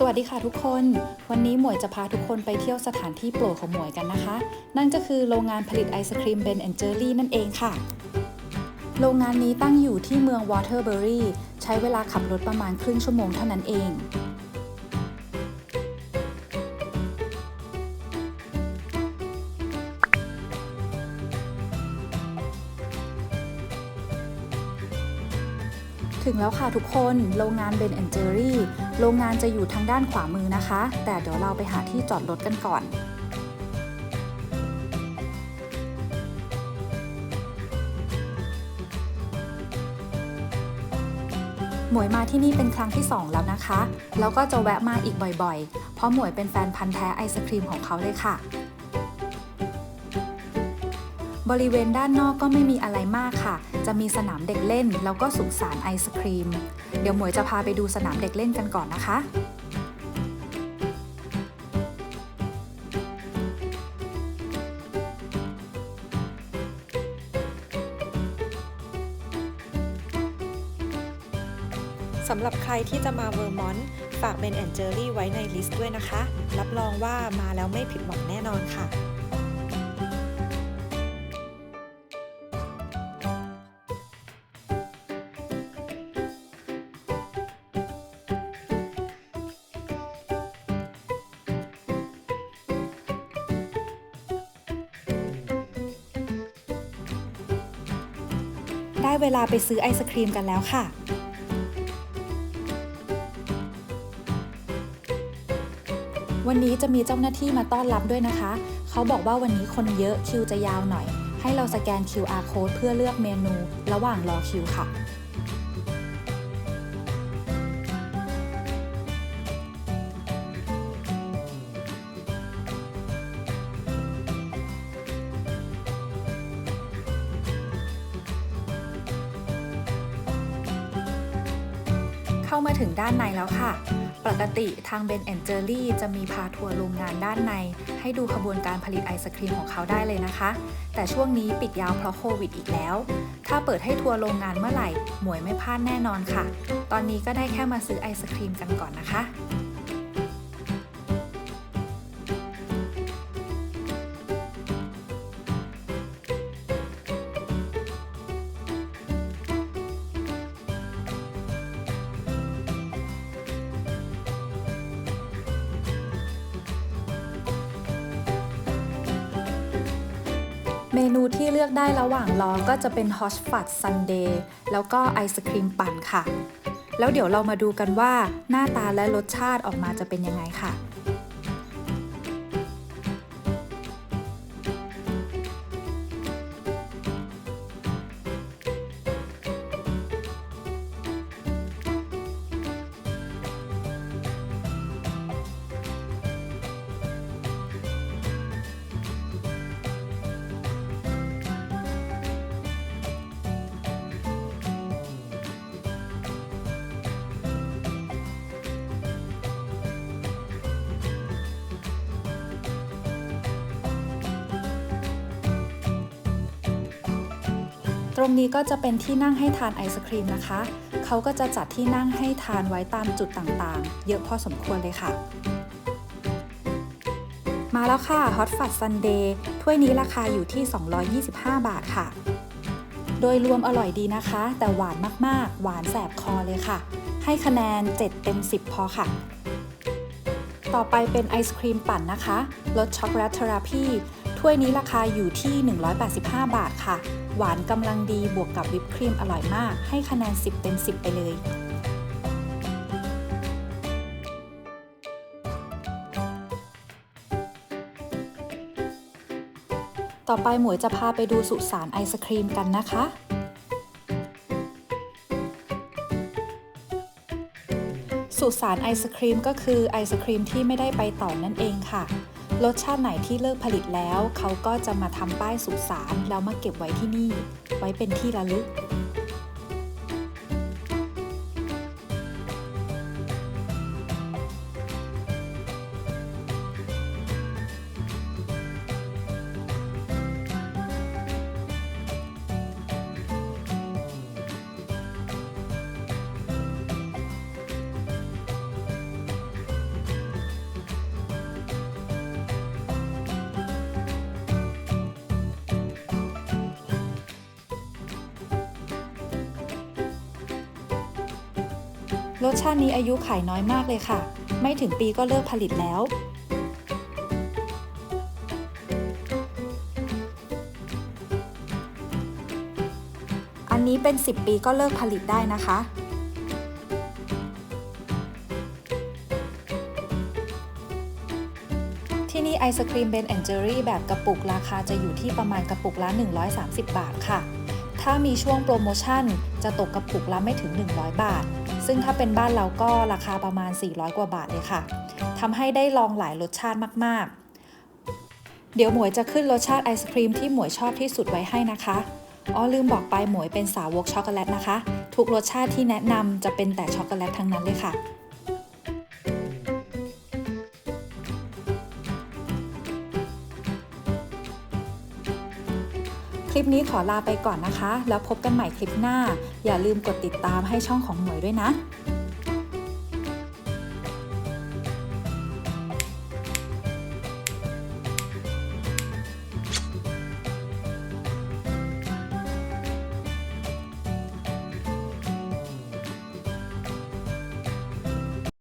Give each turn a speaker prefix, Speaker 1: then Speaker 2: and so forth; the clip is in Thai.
Speaker 1: สวัสดีค่ะทุกคน วันนี้หมวยจะพาทุกคนไปเที่ยวสถานที่โปรดของหมวยกันนะคะ นั่นก็คือโรงงานผลิตไอศครีมเบนแอนเจอรี่นั่นเองค่ะ โรงงานนี้ตั้งอยู่ที่เมืองวอเทอร์เบอรี่ใช้เวลาขับรถประมาณครึ่งชั่วโมงเท่านั้นเอง ถึงแล้วค่ะทุกคนโรงงานเบนแอนเจอรี่โรงงานจะอยู่ทางด้านขวามือนะคะ แต่เดี๋ยวเราไปหาที่จอดรถกันก่อนหมวยมาที่นี่เป็นครั้งที่ 2 แล้วนะคะ แล้วก็จะแวะมาอีกบ่อยๆ เพราะหมวยเป็นแฟนพันธ์แท้ไอศครีมของเขาเลยค่ะ บริเวณด้านนอกก็ไม่มีอะไรมากค่ะ จะมีสนามเด็กเล่น แล้วก็สุสานไอศครีม เดี๋ยวหมวยจะพาไปดูสนามเด็กเล่นกันก่อนนะคะ
Speaker 2: สำหรับใครที่จะมาเวอร์มอนต์ฝากเบนแอนเจอรี่ไว้ในลิสต์ด้วยนะคะ รับรองว่ามาแล้วไม่ผิดหวังแน่นอนค่ะ
Speaker 1: ได้เวลาไปซื้อไอศครีมกันแล้วค่ะ วันนี้จะมีเจ้าหน้าที่มาต้อนรับด้วยนะคะ เขาบอกว่าวันนี้คนเยอะคิวจะยาวหน่อย ให้เราสแกน QR code เพื่อเลือกเมนู ระหว่างรอคิวค่ะ เข้ามาถึงด้านในแล้วค่ะ ปกติทางเบนแอนเจอรี่จะมีพาทัวร์โรงงานด้านใน ให้ดูขบวนการผลิตไอศครีมของเขาได้เลยนะคะ แต่ช่วงนี้ปิดยาวเพราะโควิดอีกแล้ว ถ้าเปิดให้ทัวร์โรงงานเมื่อไหร่ หมวยไม่พลาดแน่นอนค่ะ ตอนนี้ก็ได้แค่มาซื้อไอศครีมกันก่อนนะคะ เมนูที่เลือกได้ระหว่างรอก็จะเป็นฮอชฟัดซันเดย์แล้วก็ไอศครีมปั่นค่ะ แล้วเดี๋ยวเรามาดูกันว่าหน้าตาและรสชาติออกมาจะเป็นยังไงค่ะ ตรงนี้ก็จะเป็นที่นั่งให้ทานไอศครีมนะคะ เขาก็จะจัดที่นั่งให้ทานไว้ตามจุดต่างๆ เยอะพอสมควรเลยค่ะ มาแล้วค่ะ Hot Fudge Sunday ถ้วยนี้ราคาอยู่ที่ 225 บาทค่ะ โดยรวมอร่อยดีนะคะ แต่หวานมากๆ หวานแสบคอเลยค่ะ ให้คะแนน 7 เต็ม 10 พอค่ะ ต่อไปเป็นไอศครีมปั่นนะคะรสช็อกโกแลตเทอราพี ถ้วยนี้ราคาอยู่ที่ 185 บาทค่ะ หวานกำลังดีบวกกับวิปครีมอร่อยมาก ให้คะแนน 10 เต็ม 10 ไปเลย ต่อไปหมวยจะพาไปดูสุสานไอศครีมกันนะคะสุสานไอศครีมก็คือไอศครีมที่ไม่ได้ไปต่อนั่นเองค่ะ รสชาติไหนที่เลิกผลิตแล้ว เขาก็จะมาทำป้ายสุสานแล้วมาเก็บไว้ที่นี่ ไว้เป็นที่ระลึก รสชาตินี้อายุขายน้อยมากเลยค่ะ ไม่ถึงปีก็เลิกผลิตแล้ว อันนี้เป็น 10 ปีก็เลิกผลิตได้นะคะ ที่นี่ไอศครีมเบนแอนเจอรี่แบบกระปุกราคาจะอยู่ที่ประมาณกระปุกละ 130 บาทค่ะ ถ้ามีช่วงโปรโมชั่น จะตกกระปุกละไม่ถึง 100 บาท ซึ่งถ้าเป็นบ้านเราก็ราคาประมาณ 400 กว่าบาทเลยค่ะทำให้ได้ลองหลายรสชาติมากๆ เดี๋ยวหมวยจะขึ้นรสชาติไอศครีมที่หมวยชอบที่สุดไว้ให้นะคะอ๋อลืมบอกไปหมวยเป็นสาวกช็อกโกแลตนะคะ ทุกรสชาติที่แนะนำจะเป็นแต่ช็อกโกแลตทั้งนั้นเลยค่ะ ลิปนี้ขอลาไปก่อนนะคะ แล้วพบกันใหม่คลิปหน้า อย่าลืมกดติดตามให้ช่องของหมวยด้วยนะ